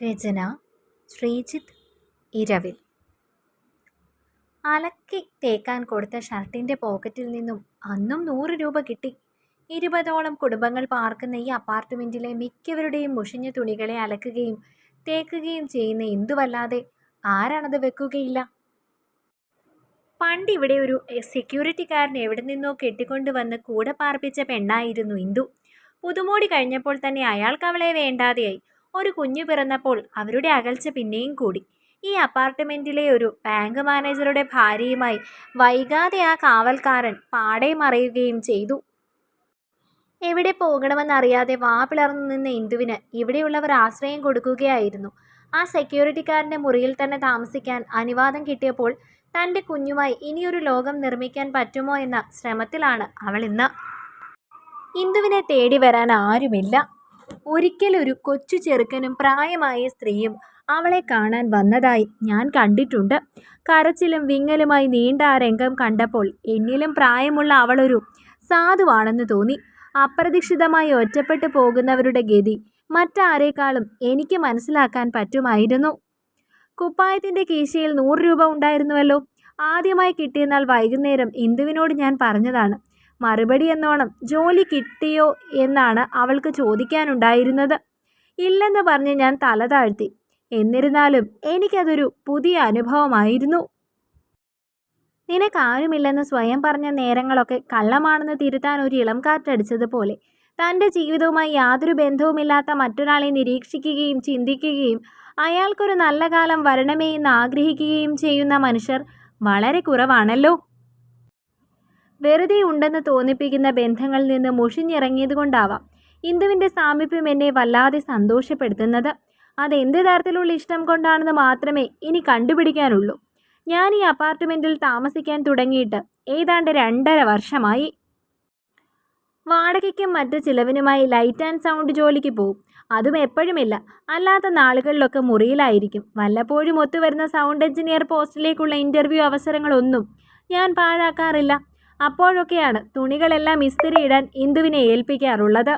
രചന ശ്രീജിത്ത് ഇരവിൽ. അലക്കി തേക്കാൻ കൊടുത്ത ഷർട്ടിന്റെ പോക്കറ്റിൽ നിന്നും അന്നും നൂറ് രൂപ കിട്ടി. ഇരുപതോളം കുടുംബങ്ങൾ പാർക്കുന്ന ഈ അപ്പാർട്ട്മെന്റിലെ മിക്കവരുടെയും മുഷിഞ്ഞ തുണികളെ അലക്കുകയും തേക്കുകയും ചെയ്യുന്ന എന്തുവല്ലാതെ ആരാണത് വെക്കുകയില്ല? പണ്ട് ഇവിടെ ഒരു സെക്യൂരിറ്റിക്കാരൻ എവിടെ നിന്നോ കെട്ടിക്കൊണ്ട് വന്ന് കൂടെ പാർപ്പിച്ച പെണ്ണായിരുന്നു ഇന്ദു. പുതുമോടി കഴിഞ്ഞപ്പോൾ തന്നെ അയാൾക്ക് അവളെ വേണ്ടാതെയായി. ഒരു കുഞ്ഞു പിറന്നപ്പോൾ അവരുടെ അകൽച്ച പിന്നെയും കൂടി. ഈ അപ്പാർട്ട്മെന്റിലെ ഒരു ബാങ്ക് മാനേജറുടെ ഭാര്യയുമായി വൈകാതെ ആ കാവൽക്കാരൻ പാടെ മറയുകയും ചെയ്തു. എവിടെ പോകണമെന്നറിയാതെ വാ പിളർന്നു നിന്ന ഇന്ദുവിന് ഇവിടെയുള്ളവർ ആശ്രയം കൊടുക്കുകയായിരുന്നു. ആ സെക്യൂരിറ്റിക്കാരന്റെ മുറിയിൽ തന്നെ താമസിക്കാൻ അനുവാദം കിട്ടിയപ്പോൾ തന്റെ കുഞ്ഞുമായി ഇനിയൊരു ലോകം നിർമ്മിക്കാൻ പറ്റുമോ എന്ന ശ്രമത്തിലാണ് അവൾ ഇന്ന്. ഇന്ദുവിനെ തേടി വരാൻ ആരുമില്ല. ഒരിക്കലൊരു കൊച്ചു ചെറുക്കനും പ്രായമായ സ്ത്രീയും അവളെ കാണാൻ വന്നതായി ഞാൻ കണ്ടിട്ടുണ്ട്. കരച്ചിലും വിങ്ങലുമായി നീണ്ട ആ രംഗം കണ്ടപ്പോൾ എന്നിലും പ്രായമുള്ള അവളൊരു സാധുവാണെന്ന് തോന്നി. അപ്രതീക്ഷിതമായി ഒറ്റപ്പെട്ടു പോകുന്നവരുടെ ഗതി മറ്റാരേക്കാളും എനിക്ക് മനസ്സിലാക്കാൻ പറ്റുമായിരുന്നു. കുപ്പായത്തിന്റെ കീശയിൽ നൂറ് രൂപ ഉണ്ടായിരുന്നുവല്ലോ. ആദ്യമായി കിട്ടിയെന്നാൽ വൈകുന്നേരം ഇന്ദുവിനോട് ഞാൻ പറഞ്ഞതാണ്. മറുപടി എന്നോണം ജോലി കിട്ടിയോ എന്നാണ് അവൾക്ക് ചോദിക്കാനുണ്ടായിരുന്നത്. ഇല്ലെന്ന് പറഞ്ഞ് ഞാൻ തല താഴ്ത്തി. എന്നിരുന്നാലും എനിക്കതൊരു പുതിയ അനുഭവമായിരുന്നു. നിനക്കാരുമില്ലെന്ന് സ്വയം പറഞ്ഞ നേരങ്ങളൊക്കെ കള്ളമാണെന്ന് തിരുത്താൻ ഒരു ഇളം കാറ്റടിച്ചതുപോലെ തന്റെ ജീവിതവുമായി യാതൊരു ബന്ധവുമില്ലാത്ത മറ്റൊരാളെ നിരീക്ഷിക്കുകയും ചിന്തിക്കുകയും അയാൾക്കൊരു നല്ല കാലം വരണമേ എന്ന് ആഗ്രഹിക്കുകയും ചെയ്യുന്ന മനുഷ്യർ വളരെ കുറവാണല്ലോ. വെറുതെ ഉണ്ടെന്ന് തോന്നിപ്പിക്കുന്ന ബന്ധങ്ങളിൽ നിന്ന് മുഷിഞ്ഞിറങ്ങിയതുകൊണ്ടാവാം ഇന്ദുവിന്റെ സാമീപ്യം എന്നെ വല്ലാതെ സന്തോഷപ്പെടുത്തുന്നത്. അതെന്ത് തരത്തിലുള്ള ഇഷ്ടം കൊണ്ടാണെന്ന് മാത്രമേ ഇനി കണ്ടുപിടിക്കാനുള്ളൂ. ഞാൻ ഈ അപ്പാർട്ട്മെന്റിൽ താമസിക്കാൻ തുടങ്ങിയിട്ട് ഏതാണ്ട് രണ്ടര വർഷമായി. വാടകയ്ക്കും മറ്റ് ചിലവിനുമായി ലൈറ്റ് ആൻഡ് സൗണ്ട് ജോലിക്ക് പോകും അതും എപ്പോഴുമില്ല. അല്ലാത്ത നാളുകളിലൊക്കെ മുറിയിലായിരിക്കും. വല്ലപ്പോഴും ഒത്തുവരുന്ന സൗണ്ട് എഞ്ചിനീയർ പോസ്റ്റിലേക്കുള്ള ഇന്റർവ്യൂ അവസരങ്ങളൊന്നും ഞാൻ പാഴാക്കാറില്ല. അപ്പോഴൊക്കെയാണ് തുണികളെല്ലാം ഇസ്തിരി ഇടാൻ ഇന്ദുവിനെ ഏൽപ്പിക്കാറുള്ളത്.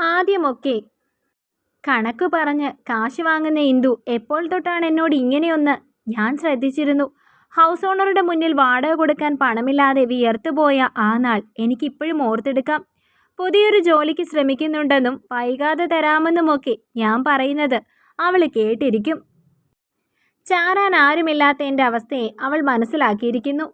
ആദ്യമൊക്കെ കണക്ക് പറഞ്ഞ് കാശ് വാങ്ങുന്ന ഇന്ദു എപ്പോൾ തൊട്ടാണ് എന്നോട് ഇങ്ങനെയൊന്ന് ഞാൻ ശ്രദ്ധിച്ചിരുന്നു. ഹൗസ് ഓണറുടെ മുന്നിൽ വാടക കൊടുക്കാൻ പണമില്ലാതെ വിയർത്തുപോയ ആ നാൾ എനിക്കിപ്പോഴും ഓർത്തെടുക്കാം. പുതിയൊരു ജോലിക്ക് ശ്രമിക്കുന്നുണ്ടെന്നും വൈകാതെ തരാമെന്നുമൊക്കെ ഞാൻ പറയുന്നത് അവൾ കേട്ടിരിക്കും. ചാരാൻ ആരുമില്ലാത്ത എന്റെ അവസ്ഥയെ അവൾ മനസ്സിലാക്കിയിരിക്കുന്നു.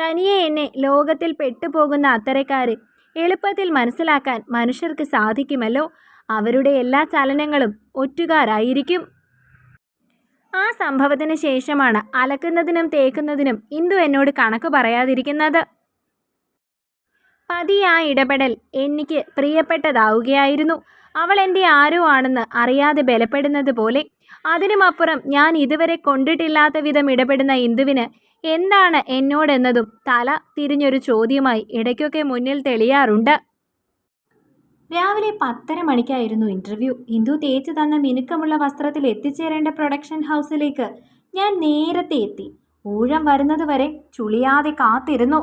തനിയെ എന്നെ ലോകത്തിൽ പെട്ടുപോകുന്ന അത്തരക്കാരെ എളുപ്പത്തിൽ മനസ്സിലാക്കാൻ മനുഷ്യർക്ക് സാധിക്കുമല്ലോ? അവരുടെ എല്ലാ ചലനങ്ങളും ഒറ്റുകാരായിരിക്കും. ആ സംഭവത്തിന് ശേഷമാണ് അലക്കുന്നതിനും തേക്കുന്നതിനും ഇന്ദു എന്നോട് കണക്ക് പറയാതിരിക്കുന്നത്. പതിയെ ആ ഇടപെടൽ എനിക്ക് പ്രിയപ്പെട്ടതാവുകയായിരുന്നു. അവൾ എന്റെ ആരോ ആണെന്ന് അറിയാതെ ബലപ്പെടുന്നത് പോലെ. അതിനുമപ്പുറം ഞാൻ ഇതുവരെ കൊണ്ടിട്ടില്ലാത്ത വിധം ഇടപെടുന്ന ഇന്ദുവിന് എന്താണ് എന്നോടെന്നതും തല തിരിഞ്ഞൊരു ചോദ്യമായി ഇടയ്ക്കൊക്കെ മുന്നിൽ തെളിയാറുണ്ട്. രാവിലെ പത്തര മണിക്കായിരുന്നു ഇന്റർവ്യൂ ഇന്ദു തേച്ച് തന്ന മിനുക്കമുള്ള വസ്ത്രത്തിൽ എത്തിച്ചേരേണ്ട പ്രൊഡക്ഷൻ ഹൗസിലേക്ക് ഞാൻ നേരത്തെ എത്തി. ഊഴം വരുന്നതുവരെ ചുളിയാതെ കാത്തിരുന്നു.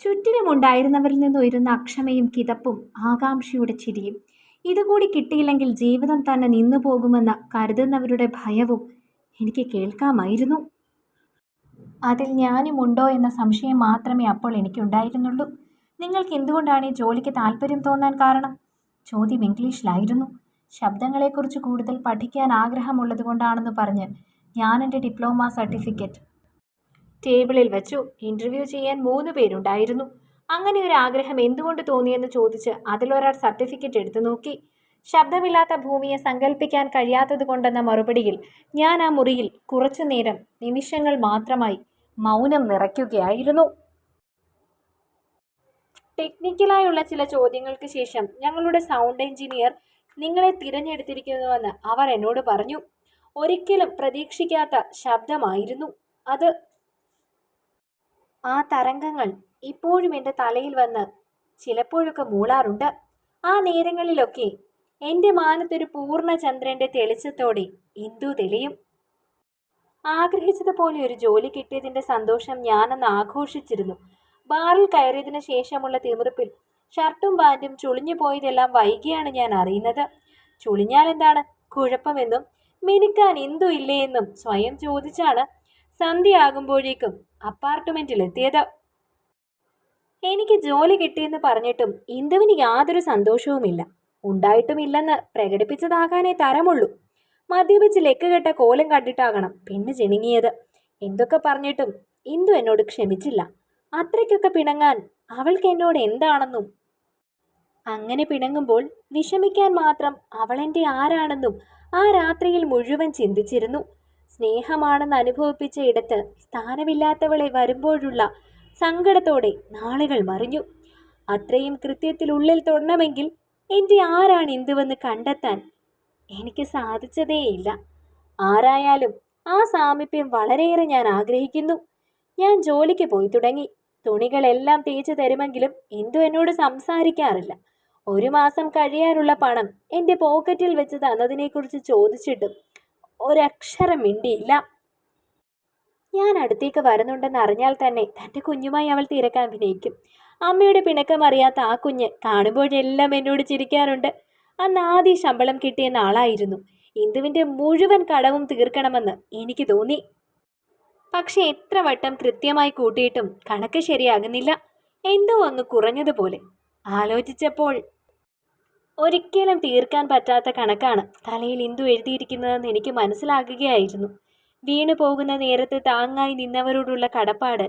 ചുറ്റിനുമുണ്ടായിരുന്നവരിൽ നിന്ന് ഉയരുന്ന അക്ഷമയും കിതപ്പും ആകാംക്ഷയുടെ ചിരിയും ഇതുകൂടി കിട്ടിയില്ലെങ്കിൽ ജീവിതം തന്നെ നിന്നു പോകുമെന്ന് കരുതുന്നവരുടെ ഭയവും എനിക്ക് കേൾക്കാമായിരുന്നു. അതിൽ ഞാനുമുണ്ടോ എന്ന സംശയം മാത്രമേ അപ്പോൾ എനിക്കുണ്ടായിരുന്നുള്ളൂ. നിങ്ങൾക്ക് എന്തുകൊണ്ടാണ് ഈ ജോലിക്ക് താല്പര്യം തോന്നാൻ കാരണം? ചോദ്യം ഇംഗ്ലീഷിലായിരുന്നു. ശബ്ദങ്ങളെക്കുറിച്ച് കൂടുതൽ പഠിക്കാൻ ആഗ്രഹമുള്ളതുകൊണ്ടാണെന്ന് പറഞ്ഞ് ഞാൻ എന്റെ ഡിപ്ലോമ സർട്ടിഫിക്കറ്റ് ടേബിളിൽ വെച്ചു. ഇന്റർവ്യൂ ചെയ്യാൻ മൂന്ന് പേരുണ്ടായിരുന്നു. അങ്ങനെ ഒരു ആഗ്രഹം എന്തുകൊണ്ട് തോന്നിയെന്ന് ചോദിച്ച് അതിലൊരാൾ സർട്ടിഫിക്കറ്റ് എടുത്തു നോക്കി. ശബ്ദമില്ലാത്ത ഭൂമിയെ സങ്കല്പിക്കാൻ കഴിയാത്തത് കൊണ്ടെന്ന മറുപടിയിൽ ഞാൻ ആ മുറിയിൽ കുറച്ചുനേരം നിമിഷങ്ങൾ മാത്രമായി മൗനം നിറയ്ക്കുകയായിരുന്നു. ടെക്നിക്കലായുള്ള ചില ചോദ്യങ്ങൾക്ക് ശേഷം ഞങ്ങളുടെ സൗണ്ട് എഞ്ചിനീയർ നിങ്ങളെ തിരഞ്ഞെടുത്തിരിക്കുന്നുവെന്ന് അവർ എന്നോട് പറഞ്ഞു. ഒരിക്കലും പ്രതീക്ഷിക്കാത്ത ശബ്ദമായിരുന്നു അത്. ആ തരംഗങ്ങൾ ഇപ്പോഴും എന്റെ തലയിൽ വന്ന് ചിലപ്പോഴൊക്കെ മൂളാറുണ്ട്. ആ നേരങ്ങളിലൊക്കെ എന്റെ മാനത്തൊരു പൂർണ ചന്ദ്രന്റെ തെളിച്ചത്തോടെ ഇന്ദു തെളിയും. ആഗ്രഹിച്ചതുപോലെ ഒരു ജോലി കിട്ടിയതിന്റെ സന്തോഷം ഞാനന്ന് ആഘോഷിച്ചിരുന്നു. ബാറിൽ കയറിയതിനു ശേഷമുള്ള തിമിർപ്പിൽ ഷർട്ടും പാന്റും ചുളിഞ്ഞു പോയതെല്ലാം വൈകിയാണ് ഞാൻ അറിയുന്നത്. ചുളിഞ്ഞാൽ എന്താണ്? കുഴപ്പമെന്നും മിനുക്കാൻ എന്തു ഇല്ലേ എന്നും സ്വയം ചോദിച്ചാണ് സന്ധ്യയാകുമ്പോഴേക്കും അപ്പാർട്ട്മെന്റിലെത്തിയത് എനിക്ക് ജോലി കിട്ടിയെന്ന് പറഞ്ഞിട്ടും ഇന്ദുവിന് യാതൊരു സന്തോഷവുമില്ല. ഉണ്ടായിട്ടുമില്ലെന്ന് പ്രകടിപ്പിച്ചതാകാനേ തരമുള്ളൂ. മദ്യപിച്ച് ലെക്കുകെട്ട കോലം കണ്ടിട്ടാകണം പെണ്ണ് ചിണുങ്ങിയത് എന്തൊക്കെ പറഞ്ഞിട്ടും ഇന്ദു എന്നോട് ക്ഷമിച്ചില്ല. അത്രയ്ക്കൊക്കെ പിണങ്ങാൻ അവൾക്ക് എന്നോട് എന്താണെന്നും. അങ്ങനെ പിണങ്ങുമ്പോൾ വിഷമിക്കാൻ മാത്രം അവളെന്റെ ആരാണെന്നും ആ രാത്രിയിൽ മുഴുവൻ ചിന്തിച്ചിരുന്നു. സ്നേഹമാണെന്ന് അനുഭവിപ്പിച്ച ഇടത്ത് സ്ഥാനമില്ലാത്തവളെ വരുമ്പോഴുള്ള സങ്കടത്തോടെ നാളുകൾ മറിഞ്ഞു. അത്രയും കൃത്യത്തിൽ ഉള്ളിൽ തൊടണമെങ്കിൽ എന്റെ ആരാണ് ഇന്ദുവെന്ന് കണ്ടെത്താൻ എനിക്ക് സാധിച്ചതേയില്ല ആരായാലും ആ സാമീപ്യം വളരെയേറെ ഞാൻ ആഗ്രഹിക്കുന്നു. ഞാൻ ജോലിക്ക് പോയി തുടങ്ങി. തുണികളെല്ലാം തേച്ചു തരുമെങ്കിലും എന്തു എന്നോട് സംസാരിക്കാറില്ല. ഒരു മാസം കഴിയാനുള്ള പണം എന്റെ പോക്കറ്റിൽ വെച്ച് തന്നതിനെക്കുറിച്ച് ചോദിച്ചിട്ടും ഒരക്ഷരം മിണ്ടിയില്ല. ഞാൻ അടുത്തേക്ക് വരുന്നുണ്ടെന്ന് അറിഞ്ഞാൽ തന്നെ തന്റെ കുഞ്ഞുമായി അവൾ തിരക്കാൻ അഭിനയിക്കും. അമ്മയുടെ പിണക്കം അറിയാത്ത ആ കുഞ്ഞ് കാണുമ്പോഴെല്ലാം എന്നോട് ചിരിക്കാറുണ്ട്. അന്ന് ആദ്യ ശമ്പളം കിട്ടിയ നാളായിരുന്നു. ഇന്ദുവിന്റെ മുഴുവൻ കടവും തീർക്കണമെന്ന് എനിക്ക് തോന്നി. പക്ഷെ എത്ര വട്ടം കൃത്യമായി കൂട്ടിയിട്ടും കണക്ക് ശരിയാകുന്നില്ല. എന്തോ ഒന്ന് കുറഞ്ഞതുപോലെ. ആലോചിച്ചപ്പോൾ ഒരിക്കലും തീർക്കാൻ പറ്റാത്ത കണക്കാണ് തലയിൽ ഇന്ദു എഴുതിയിരിക്കുന്നതെന്ന് എനിക്ക് മനസ്സിലാകുകയായിരുന്നു. വീണു പോകുന്ന നേരത്ത് താങ്ങായി നിന്നവരോടുള്ള കടപ്പാട്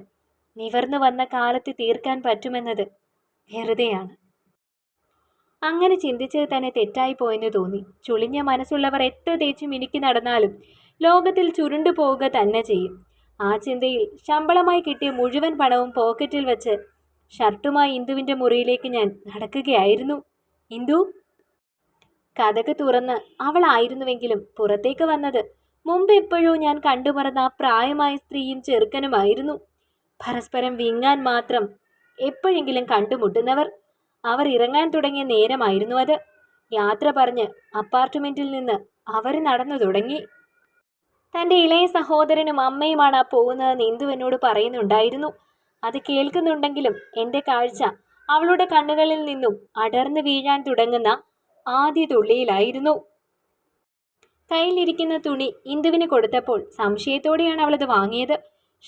നിവർന്നു വന്ന കാലത്ത് തീർക്കാൻ പറ്റുമെന്നത് വെറുതെയാണ്. അങ്ങനെ ചിന്തിച്ചത് തന്നെ തെറ്റായി പോയെന്ന് തോന്നി. ചുളിഞ്ഞ മനസ്സുള്ളവർ എത്ര തേച്ച് മിനുക്കി നടന്നാലും ലോകത്തിൽ ചുരുണ്ടു പോവുക തന്നെ ചെയ്യും. ആ ചിന്തയിൽ ശമ്പളമായി കിട്ടിയ മുഴുവൻ പണവും പോക്കറ്റിൽ വെച്ച് ഷർട്ടുമായി ഇന്ദുവിന്റെ മുറിയിലേക്ക് ഞാൻ നടക്കുകയായിരുന്നു. ഇന്ദു? കഥക് തുറന്ന് അവളായിരുന്നുവെങ്കിലും പുറത്തേക്ക് വന്നത് മുമ്പ് എപ്പോഴോ ഞാൻ കണ്ടുമറന്ന ആ പ്രായമായ സ്ത്രീയും ചെറുക്കനുമായിരുന്നു. പരസ്പരം വിങ്ങാൻ മാത്രം എപ്പോഴെങ്കിലും കണ്ടുമുട്ടുന്നവർ അവർ ഇറങ്ങാൻ തുടങ്ങിയ നേരമായിരുന്നു അത്. യാത്ര പറഞ്ഞ് അപ്പാർട്ട്മെന്റിൽ നിന്ന് അവർ നടന്നു തുടങ്ങി. തന്റെ ഇളയ സഹോദരനും അമ്മയുമാണ് ആ പോകുന്നതെന്ന് ഇന്ദു എന്നോട് പറയുന്നുണ്ടായിരുന്നു. അത് കേൾക്കുന്നുണ്ടെങ്കിലും എന്റെ കാഴ്ച അവളുടെ കണ്ണുകളിൽ നിന്നും അടർന്നു വീഴാൻ തുടങ്ങുന്ന ആദ്യ തുള്ളിയിലായിരുന്നു. കയ്യിലിരിക്കുന്ന തുണി ഇന്ദുവിന് കൊടുത്തപ്പോൾ സംശയത്തോടെയാണ് അവളത് വാങ്ങിയത്.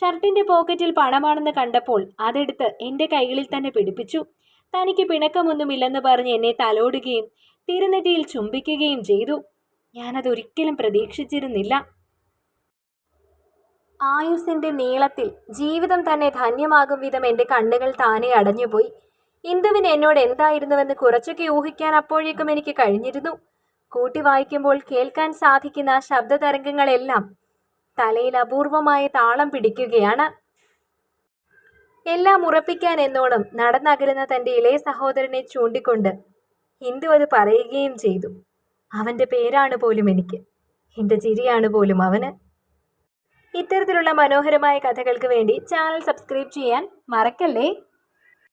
ഷർട്ടിന്റെ പോക്കറ്റിൽ പണമാണെന്ന് കണ്ടപ്പോൾ അതെടുത്ത് എന്റെ കൈകളിൽ തന്നെ പിടിപ്പിച്ചു. തനിക്ക് പിണക്കമൊന്നുമില്ലെന്ന് പറഞ്ഞ് എന്നെ തലോടുകയും തിരുനെറ്റിയിൽ ചുംബിക്കുകയും ചെയ്തു. ഞാനതൊരിക്കലും പ്രതീക്ഷിച്ചിരുന്നില്ല. ആയുസിന്റെ നീളത്തിൽ ജീവിതം തന്നെ ധന്യമാകും വിധം എന്റെ കണ്ണുകൾ താനെ അടഞ്ഞുപോയി. ഇന്ദുവിന് എന്നോട് എന്തായിരുന്നുവെന്ന് കുറച്ചൊക്കെ ഊഹിക്കാൻ അപ്പോഴേക്കും എനിക്ക് കഴിഞ്ഞിരുന്നു. കൂട്ടി വായിക്കുമ്പോൾ കേൾക്കാൻ സാധിക്കുന്ന ശബ്ദതരംഗങ്ങളെല്ലാം തലയിൽ അപൂർവമായ താളം പിടിക്കുകയാണ്. എല്ലാം ഉറപ്പിക്കാൻ എന്നോണം നടന്നകലുന്ന തന്റെ ഇളയ സഹോദരനെ ചൂണ്ടിക്കൊണ്ട് ഹിന്ദു അത് പറയുകയും ചെയ്തു. അവന്റെ പേരാണ് പോലും എനിക്ക്. എന്റെ ചിരിയാണ് പോലും അവന്. ഇത്തരത്തിലുള്ള മനോഹരമായ കഥകൾക്ക് വേണ്ടി ചാനൽ സബ്സ്ക്രൈബ് ചെയ്യാൻ മറക്കല്ലേ?